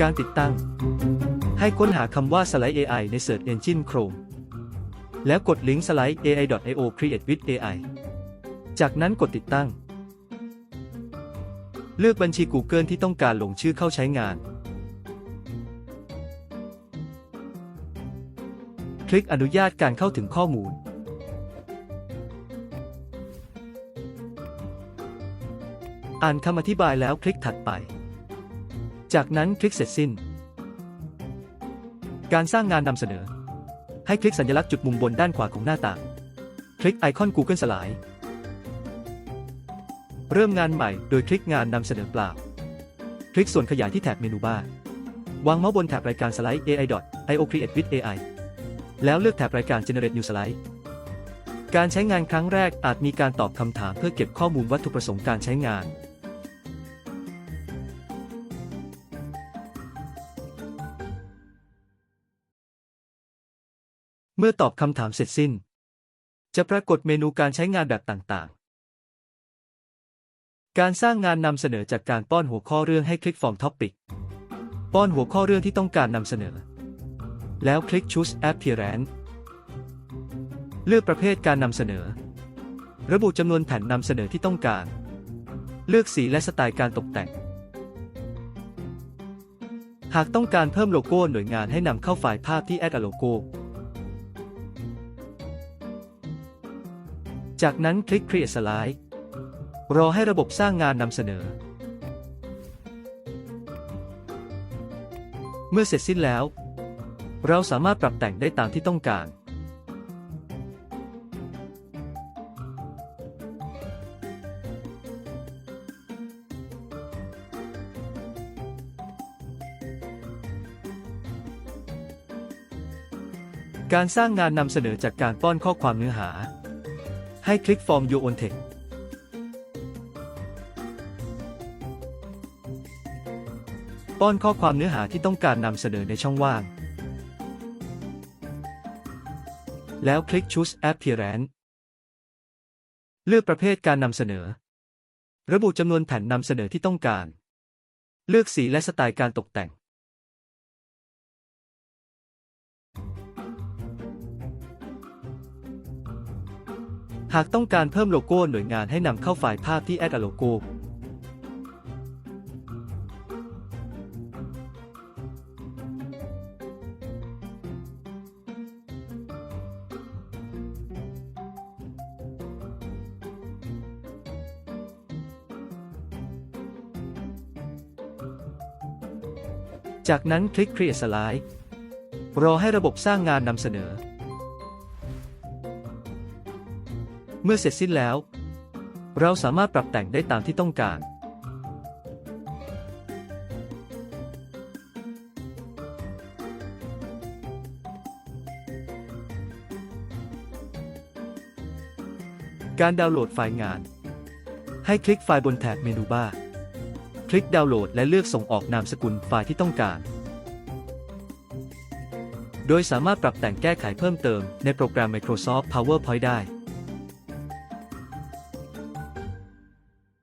การติดตั้ง ให้ค้นหาคำว่า Slide AI ใน Search Engine Chrome แล้วกดลิงก์ slide ai.io create with AI จากนั้นกดติดตั้ง เลือกบัญชี Google ที่ต้องการลงชื่อเข้าใช้งาน คลิกอนุญาตการเข้าถึงข้อมูล อ่านคำอธิบายแล้วคลิกถัดไป จากนั้นคลิกเสร็จสิ้น การสร้างงานนำเสนอ ให้คลิกสัญลักษณ์จุดมุมบนด้านขวาของหน้าต่าง คลิกไอคอน Google สลาย เริ่มงานใหม่โดยคลิกงานนำเสนอเปล่า คลิกส่วนขยายที่แถบเมนูบาร์วางเมาส์บนแถบรายการสไลด์ AI.io create with AI แล้วเลือกแถบรายการ generate new slide การใช้งานครั้งแรกอาจมีการตอบคำถามเพื่อเก็บข้อมูลวัตถุประสงค์การใช้งาน เมื่อตอบคำถามเสร็จสิ้น จะปรากฏเมนูการใช้งานแบบต่างๆ การสร้างงานนำเสนอจากการป้อนหัวข้อเรื่องให้คลิก Form Topic ป้อนหัวข้อเรื่องที่ต้องการนำเสนอ แล้วคลิก Choose Appearance เลือกประเภทการนำเสนอ ระบุจำนวนแผ่นนำเสนอที่ต้องการ เลือกสีและสไตล์การตกแต่ง หากต้องการเพิ่มโลโก้หน่วยงานให้นำเข้าไฟล์ภาพที่ Add a Logo จากนั้นคลิก Create Slide รอให้ระบบสร้างงานนำเสนอ เมื่อเสร็จสิ้นแล้ว เราสามารถปรับแต่งได้ตามที่ต้องการ การสร้างงานนำเสนอจากการป้อนข้อความเนื้อหา ให้คลิก Form Your Own Text ป้อนข้อความเนื้อหาที่ต้องการนำเสนอในช่องว่าง แล้วคลิก Choose Appearance เลือกประเภทการนำเสนอ ระบุจำนวนแผ่นนำเสนอที่ต้องการ เลือกสีและสไตล์การตกแต่ง หากต้องการเพิ่มโลโก้หน่วยงานให้นำเข้าไฟล์ภาพที่ Add a Logo จากนั้นคลิก Create Slide รอให้ระบบสร้างงานนำเสนอ เมื่อเสร็จสิ้นแล้ว เราสามารถปรับแต่งได้ตามที่ต้องการ การดาวน์โหลดไฟล์งาน ให้คลิกไฟล์บนแถบเมนูบาร์คลิกดาวน์โหลดและเลือกส่งออกนามสกุลไฟล์ที่ต้องการ โดยสามารถปรับแต่งแก้ไขเพิ่มเติมในโปรแกรม Microsoft PowerPoint ได้